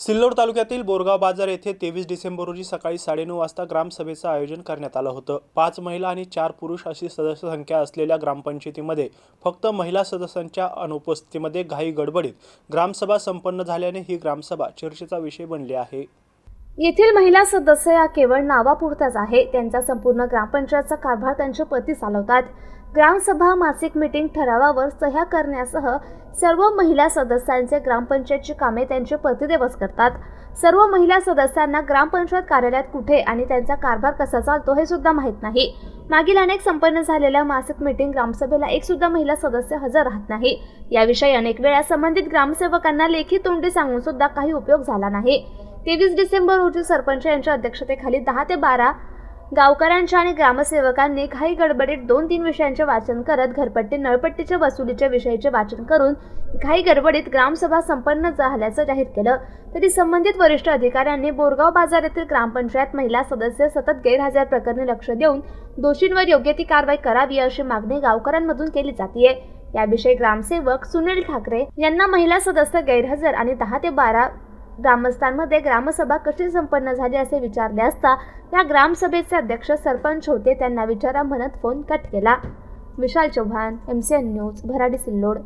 सिल्लोड तालुक्यातील बोरगाव बाजार येथे तेवीस डिसेंबर रोजी सकाळी साडेनऊ वाजता ग्रामसभेचं आयोजन करण्यात आलं होतं. पाच महिला आणि चार पुरुष अशी सदस्य संख्या असलेल्या ग्रामपंचायतीमध्ये फक्त महिला सदस्यांच्या अनुपस्थितीमध्ये घाई गडबडीत ग्रामसभा संपन्न झाल्याने ही ग्रामसभा चर्चेचा विषय बनली आहे. येथील महिला सदस्य या केवळ नावापुरत्याच आहे. त्यांचा संपूर्ण ग्रामपंचायतचा कारभार त्यांचे पती चालवतात. ग्रामसभा मासिक मीटिंग ठरावावर सह्या करण्यासह सर्व महिला सदस्यांचे ग्रामपंचायतची कामे त्यांचे पतिदेवच करतात. सर्व महिला सदस्यांना ग्रामपंचायत कार्यालयात कुठे आणि त्यांचा कारभार कसा चालतो हे सुद्धा माहीत नाही. मागील अनेक संपन्न झालेल्या मासिक मीटिंग ग्रामसभेला एक सुद्धा महिला सदस्य हजर राहत नाही. याविषयी अनेक वेळा संबंधित ग्रामसेवकांना लेखी तोंडी सांगून सुद्धा काही उपयोग झाला नाही. तेवीस डिसेंबर रोजी सरपंच यांच्या अध्यक्षतेखाली दहा ते बारा गावकऱ्यांच्या आणि ग्रामसेवकांनी काही गडबडीत दोन तीन विषयांचे वाचन करत घरपट्टी नळपट्टीच्या वसुलीच्या विषयाचे वाचन करून काही गडबडीत ग्रामसभा संपन्न झाल्याचं जाहीर केलं. तरी संबंधित वरिष्ठ अधिकाऱ्यांनी बोरगाव बाजार येथील ग्रामपंचायत महिला सदस्य सतत गैरहजर प्रकरणी लक्ष देऊन दोषींवर योग्य ती कारवाई करावी अशी मागणी गावकऱ्यांमधून केली जाते याविषयी ग्रामसेवक सुनील ठाकरे यांना महिला सदस्य गैरहजर आणि दहा ते बारा ग्रामस्थांमध्ये ग्रामसभा कशी संपन्न झाली असे विचारले असता या ग्रामसभेचे अध्यक्ष सरपंच होते त्यांना विचारा म्हणत फोन कट केला. Vishal Chavan M C N news Bharadi Sillod.